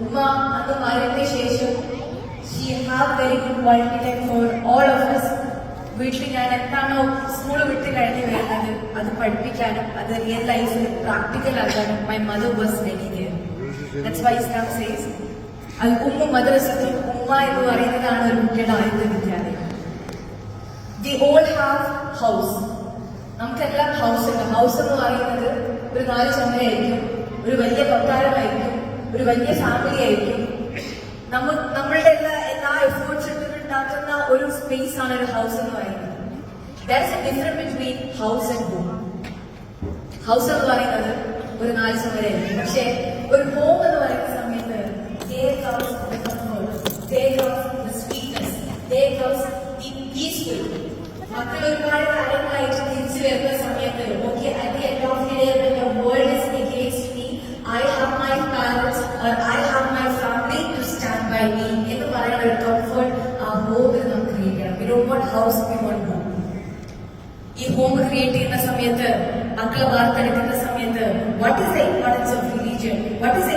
ഉമ്മ അന്ന് മാറിയതിനു ശേഷം she have very good quality time for all of us വീട്ടിൽ ഞാൻ എന്താണോ സ്കൂൾ വിട്ട് കഴിഞ്ഞ് വരുന്നത് അത് പഠിപ്പിക്കാനും അത് റിയൽ ലൈഫിൽ പ്രാക്ടിക്കൽ ആക്കാനും my mother was ready that's why Islam says അത് ഉമ്മ മദ്രസത്തിൽ ഉമ്മ എന്ന് പറയുന്നതാണ് ഒരു കുട്ടിയുടെ ആദ്യത്തെ വിദ്യാലയം. ദി ഓൾ ഹാവ് ഹൗസ് നമുക്കെല്ലാം ഹൗസ് ഉണ്ട്. ഹൗസ് എന്ന് പറയുന്നത് ഒരു നാല് ചന്ദ്രയായിരിക്കും ഒരു വലിയ കൊട്ടാരമായിരിക്കും ഒരു വലിയ ഫാമിലി ആയിരിക്കും നമ്മൾ നമ്മളുടെ എല്ലാ എല്ലാ എഫേർട്സ് ഉണ്ടാക്കുന്ന ഒരു സ്പേസ് ആണ് ഒരു ഹൗസ് എന്ന് പറയുന്നത്. A difference between house and home house എന്ന് പറയുന്നത് ഒരു നാല് സമയം പക്ഷേ ഒരു ഹോം എന്ന് പറയുന്ന സമയത്ത് മക്കൾ ഒരുപാട് the or I have my family to stand by me. എന്ന് പറയുന്ന ഒരു കംഫർട്ട് ആ ഹോമിൽ നമുക്ക് ക്രിയേറ്റ് ചെയ്യണം. We don't want house we want home ഈ ഹോം ക്രിയേറ്റ് ചെയ്യുന്ന സമയത്ത് മക്കളെ വാർത്തെടുക്കുന്ന സമയത്ത് what is the importance of religion what is